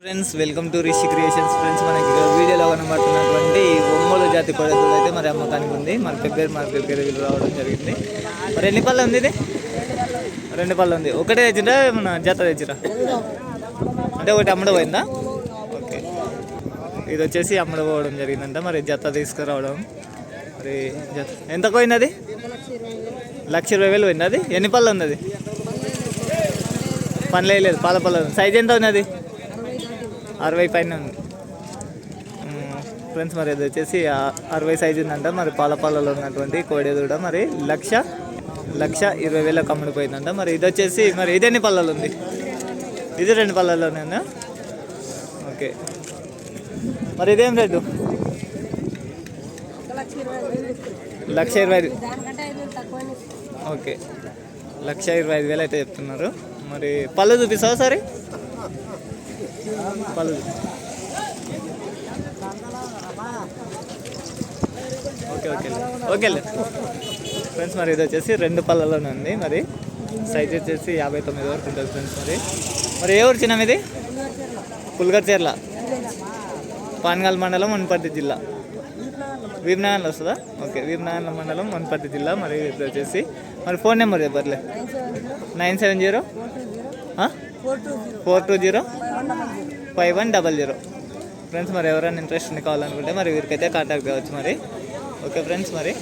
Friends welcome to Rishi creations friends మనకి ఇక్కడ వీడియోలో కనబడుతున్నటువంటి ఒంగోలు జాతి కోడెదూడ అయితే మరి అమ్మకానికి ఉంది. మన ఫిబ్రవరి మన వీళ్ళు రావడం జరిగింది. మరి ఎన్ని పళ్ళు ఉంది ఇది? రెండు పళ్ళు ఉంది. ఒకటే తెచ్చిరా మన జాత తెచ్చిరా? అంటే ఒకటి అమ్మడ పోయిందా? ఓకే. ఇది వచ్చేసి అమ్మడ పోవడం జరిగిందంట. మరి జత తీసుకురావడం. మరి జత ఎంత పోయింది అది లక్ష ఇరవై వేలు పోయింది అది? ఎన్ని పళ్ళు ఉంది అది? పనులు వేయలేదు. పాల పళ్ళు. సైజ్ ఎంత ఉంది అది అరవై పైన ఉంది. ఫ్రెండ్స్ మరి ఇది వచ్చేసి అరవై సైజు ఉందంట. మరి పాలపాలలో ఉన్నటువంటి కోడెదూడ. మరి లక్ష లక్ష ఇరవై వేలకు అమ్ముడిపోయిందంట మరి ఇది వచ్చేసి మరి ఇది ఎన్ని పళ్ళలో ఉంది? ఇది రెండు పళ్ళలోనే ఉందా? ఓకే. మరి ఇదేం రేటు? లక్ష ఇరవై ఐదు. ఓకే. లక్ష ఇరవై ఐదు వేలు అయితే చెప్తున్నారు. మరి పళ్ళు చూపిస్తావా సరే? Okay okay. ఓకే ఫ్రెండ్స్ మరి ఇది వచ్చేసి రెండు పళ్ళలోనే ఉంది మరి. సైజ్ వచ్చేసి యాభై తొమ్మిది వరకు ఉంటుంది ఫ్రెండ్స్ మరి. మరి ఏ ఊరు చిన్న ఇది? పుల్గర్చేర్ల పాన్గాల్ మండలం వనపర్తి జిల్లా. వీరనారాయణలో వస్తుందా? ఓకే వీరనారాయణ మండలం వనపర్తి జిల్లా. మరి ఇది వచ్చేసి మరి phone number చెప్పర్లే nine seven zero. Four two zero? Five one double zero. Friends మరి ఎవరైనా ఇంట్రెస్ట్ ఉంది కావాలనుకుంటే మరి వీరికైతే కాంటాక్ట్ కావచ్చు మరి. ఓకే ఫ్రెండ్స్ మరి.